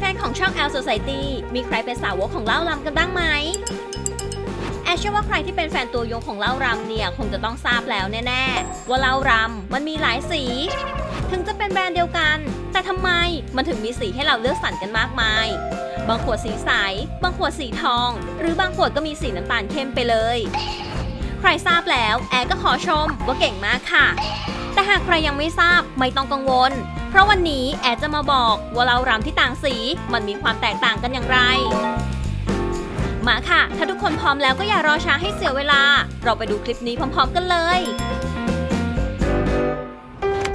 ฟนๆ ของช่อง L Society มีใครเป็นสาวกของเหล้ารำกันบ้างไหม แอร์เชื่อว่าใครที่เป็นแฟนตัวยงของเหล้ารำเนี่ย คงจะต้องทราบแล้วแน่ๆ ว่าเหล้ารำมันมีหลายสี ถึงจะเป็นแบรนด์เดียวกัน แต่ทำไมมันถึงมีสีให้เราเลือกสรรกันมากมาย บางขวดสีใส บางขวดสีทอง หรือบางขวดก็มีสีน้ำตาลเข้มไปเลย ใครทราบแล้ว แอร์ก็ขอชมว่าเก่งมากค่ะ แต่หากใครยังไม่ทราบไม่ต้องกังวล เพราะวันนี้แอดจะมาบอกว่าเรารำที่ต่างสีมันมีความแตกต่างกันอย่างไร มาค่ะ ถ้าทุกคนพร้อมแล้วก็อย่ารอช้าให้เสียเวลา เราไปดูคลิปนี้พร้อม ๆ กันเลย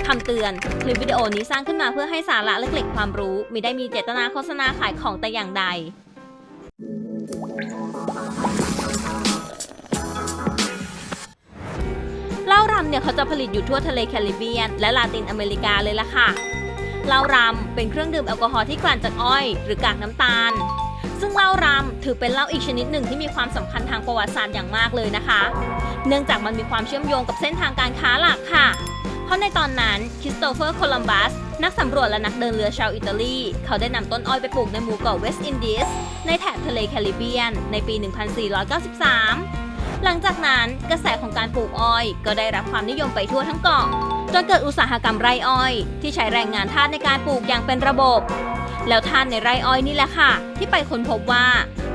คำเตือน คลิปวิดีโอนี้สร้างขึ้นมาเพื่อให้สาระและเกล็ดความรู้มิได้มีเจตนาโฆษณาขายของแต่อย่างใด รำเนี่ยเขาจะผลิตอยู่ทั่วทะเลแคริบเบียน และลาตินอเมริกาเลยล่ะค่ะเหล้ารำเป็นเครื่องดื่มแอลกอฮอล์ที่กลั่นจากอ้อย หรือกากน้ำตาล ซึ่งเหล้ารำถือเป็นเหล้าอีกชนิดหนึ่งที่มีความสำคัญทางประวัติศาสตร์อย่างมากเลยนะคะ เนื่องจากมันมีความเชื่อมโยงกับเส้นทางการค้าหลักค่ะ เพราะในตอนนั้นคริสโตเฟอร์โคลัมบัสนักสำรวจและนักเดินเรือชาวอิตาลี เขาได้นำต้นอ้อยไปปลูกในหมู่เกาะเวสต์อินดิสในแถบทะเลแคริบเบียน ในปี 1493 หลังจากนั้นกระแสของการปลูกอ้อย ก็ได้รับความนิยมไปทั่วทั้งเกาะจนเกิดอุตสาหกรรมไร่อ้อย ที่ใช้แรงงานทาสในการปลูกอย่างเป็นระบบ แล้วทานในไร่อ้อยนี่แหละค่ะ ที่ไปค้นพบว่า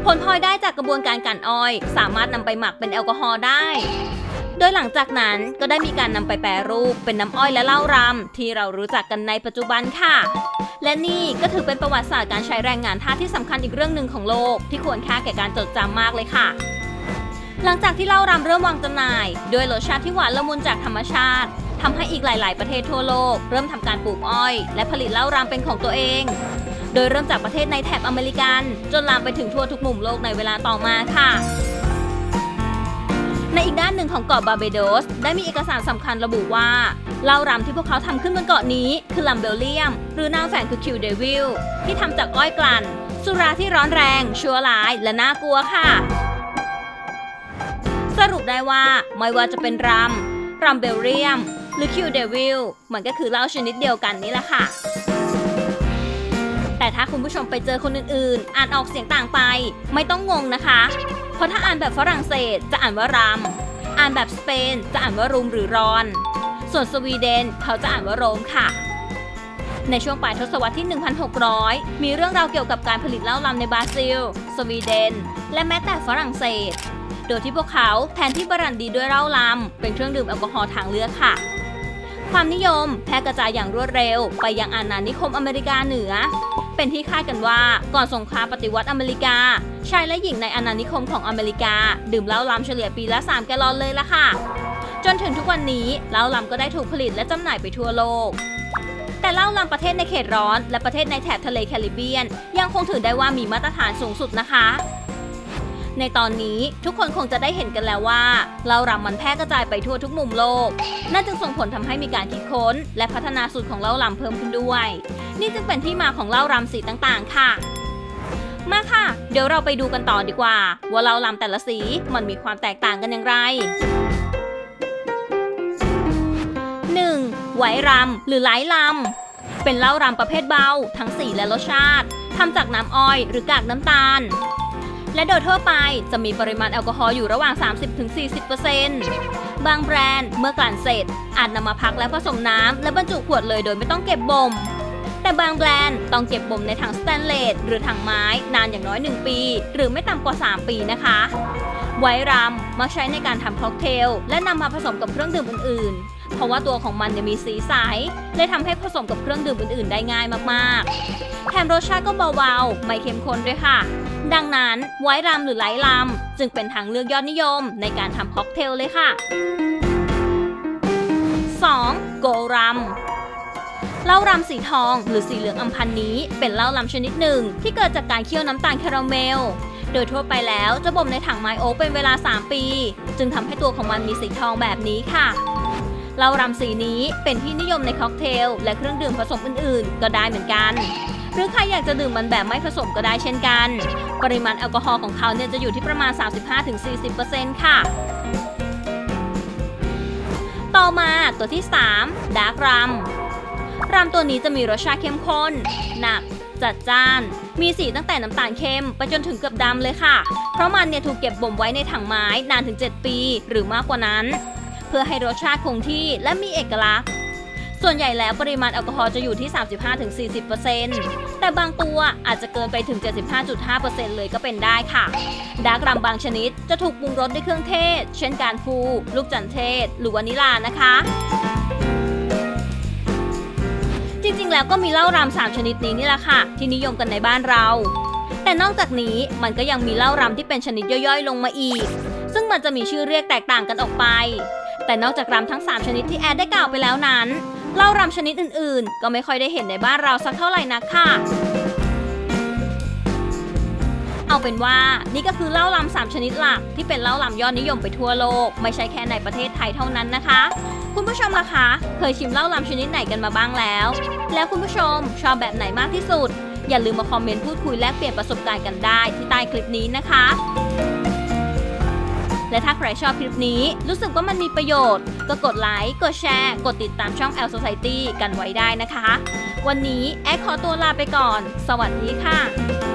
ผลพลอยได้จากกระบวนการกลั่นอ้อย สามารถนำไปหมักเป็นแอลกอฮอล์ได้ โดยหลังจากนั้นก็ได้มีการนำไปแปรรูปเป็นน้ำอ้อยและเหล้ารำที่เรารู้จักกันในปัจจุบันค่ะ และนี่ก็ถือเป็นประวัติศาสตร์การใช้แรงงานทาสที่สำคัญอีกเรื่องหนึ่งของโลก ที่ควรค่าแก่การจดจำมากเลยค่ะ หลังจากที่เหล้ารำเริ่มวางจำหน่าย ด้วยรสชาติที่หวานละมุนจากธรรมชาติทำให้อีกหลาย ๆ ประเทศทั่วโลก เริ่มทำการปลูกอ้อย และผลิตเหล้ารำเป็นของตัวเอง โดยเริ่มจากประเทศในแถบอเมริกัน จนลามไปถึงทั่วทุกมุมโลกในเวลาต่อมาค่ะในอีกด้านหนึ่งของเกาะบาเบโดส ได้มีเอกสารสำคัญระบุว่าเหล้ารำที่พวกเขาทำขึ้นบนเกาะนี้คือลัมเบลเลียม หรือนางแฝงคือคิวเดวิลที่ทำจากอ้อยกลั่น สุราที่ร้อนแรง ชั่วร้ายและน่ากลัวค่ะ สรุปได้ว่าไม่ว่าจะเป็นรัม รัมเบลเลียม หรือคิวเดวิลมันก็คือเหล้าชนิดเดียวกันนี่แหละค่ะ แต่ถ้าคุณผู้ชมไปเจอคนอื่นๆ อ่านออกเสียงต่างไป ไม่ต้องงงนะคะ เพราะถ้าอ่านแบบฝรั่งเศสจะอ่านว่ารัม อ่านแบบสเปนจะอ่านว่ารุมหรือรอน ส่วนสวีเดนเขาจะอ่านว่าโรมค่ะในช่วงปลายทศวรรษที่ 1,600 มีเรื่องราวเกี่ยวกับการผลิตเหล้าลำในบราซิล สวีเดน และแม้แต่ฝรั่งเศส ดยที่พวกเขาแทนที่บรันดีด้วยเหล้าลำเป็นเครื่องดื่มแอลกอฮอล์ทางเลือกค่ะ ความนิยมแพร่กระจายอย่างรวดเร็ว ไปยังอาณานิคมอเมริกาเหนือ เป็นที่คาดกันว่าก่อนสงครามปฏิวัติอเมริกา ชายและหญิงในอาณานิคมของอเมริกา ดื่มเหล้าลำเฉลี่ยปีละ 3 แกลลอนเลยละค่ะ จนถึงทุกวันนี้เหล้าลำก็ได้ถูกผลิตและจำหน่ายไปทั่วโลกแต่เหล้าลำประเทศในเขตร้อน และประเทศในแถบทะเลแคริบเบียน ยังคงถือได้ว่ามีมาตรฐานสูงสุดนะคะ ในตอนนี้ทุกคนคงจะได้เห็นกันแล้วว่าเหล้ารำมันแพร่กระจายไปทั่วทุกมุมโลก นั่นจึงส่งผลทำให้มีการคิดค้น และพัฒนาสูตรของเหล้ารำเพิ่มขึ้นด้วย นี่จึงเป็นที่มาของเหล้ารำสีต่างๆ ค่ะ มาค่ะ เดี๋ยวเราไปดูกันต่อดีกว่า ว่าเหล้ารำแต่ละสีมันมีความแตกต่างกันอย่างไร 1. ไหวรำหรือไหลลำเป็นเหล้ารำประเภทเบา ทั้งสีและรสชาติทำจากน้ำอ้อยหรือกากน้ำตาล และโดยทั่วไปจะมีปริมาณแอลกอฮอล์อยู่ระหว่าง 30-40%บางแบรนด์เมื่อกลั่นเสร็จ อาจนำมาพักและผสมน้ำและบรรจุขวดเลยโดยไม่ต้องเก็บบ่ม แต่บางแบรนด์ต้องเก็บบ่มในถังสแตนเลสหรือถังไม้นานอย่างน้อย 1 ปี หรือไม่ต่ำกว่า 3 ปีนะคะ ไวรัมมักใช้ในการทำค็อกเทล และนำมาผสมกับเครื่องดื่มอื่นๆ เพราะว่าตัวของมันเนี่ยมีสีใสเลยทำให้ผสมกับเครื่องดื่มอื่นๆ ได้ง่ายมากๆแถมรสชาติก็เบาๆ ไม่เข้มข้นด้วยค่ะ ดังนั้นไวรัมหรือไลท์รัมจึงเป็นทางเลือกยอดนิยมในการทำค็อกเทลเลยค่ะ 2. โกรัมเหล้ารำสีทองหรือสีเหลืองอำพันนี้ เป็นเหล้ารำชนิดหนึ่ง ที่เกิดจากการเคี่ยวน้ำตาลคาราเมล โดยทั่วไปแล้วจะบ่มในถังไมโอ๊กเป็นเวลา 3 ปี จึงทำให้ตัวของมันมีสีทองแบบนี้ค่ะเหล้ารำสีนี้เป็นที่นิยมในค็อกเทล และเครื่องดื่มผสมอื่น ๆ ก็ได้เหมือนกัน หรือใครอยากจะดื่มมันแบบไม่ผสมก็ได้เช่นกัน ปริมาณแอลกอฮอล์ของเขาเนี่ยจะอยู่ที่ประมาณ 35-40%ค่ะ ต่อมาตัวที่ 3 ดาร์กรัมรำตัวนี้จะมีรสชาติเข้มข้น หนักจัดจ้าน มีสีตั้งแต่น้ำตาลเข้ม ไปจนถึงเกือบดำเลยค่ะ เพราะมันเนี่ยถูกเก็บบ่มไว้ในถังไม้นานถึง 7 ปี หรือมากกว่านั้น เพื่อให้รสชาติคงที่และมีเอกลักษณ์ ส่วนใหญ่แล้วปริมาณแอลกอฮอล์จะอยู่ที่ 35-40%แต่บางตัวอาจจะเกินไปถึง 75.5%เลยก็เป็นได้ค่ะ ดาร์กรัมบางชนิดจะถูกปรุงรสด้วยเครื่องเทศ เช่นการฟู ลูกจันเทศ หรือวานิลานะคะจริงๆ แล้วก็มีเหล้ารำสามชนิดนี้นี่แหละค่ะ ที่นิยมกันในบ้านเรา แต่นอกจากนี้มันก็ยังมีเหล้ารำที่เป็นชนิดย่อยๆ ลงมาอีก ซึ่งมันจะมีชื่อเรียกแตกต่างกันออกไป แต่นอกจากรำทั้ง 3 ชนิดที่แอดได้กล่าวไปแล้วนั้น เหล้ารำชนิดอื่นๆ ก็ไม่ค่อยได้เห็นในบ้านเราสักเท่าไหร่นักค่ะ เอาเป็นว่านี่ก็คือเหล้าลำสามชนิดหลัก ที่เป็นเหล้าลำยอดนิยมไปทั่วโลก ไม่ใช่แค่ในประเทศไทยเท่านั้นนะคะ คุณผู้ชมล่ะคะ เคยชิมเหล้าลำชนิดไหนกันมาบ้างแล้ว แล้วคุณผู้ชมชอบแบบไหนมากที่สุด อย่าลืมมาคอมเมนต์พูดคุยแลกเปลี่ยนประสบการณ์กันได้ที่ใต้คลิปนี้นะคะ และถ้าใครชอบคลิปนี้ รู้สึกว่ามันมีประโยชน์ ก็กดไลค์ กดแชร์ กดติดตามช่อง L Society กันไว้ได้นะคะ วันนี้แอดขอตัวลาไปก่อน สวัสดีค่ะ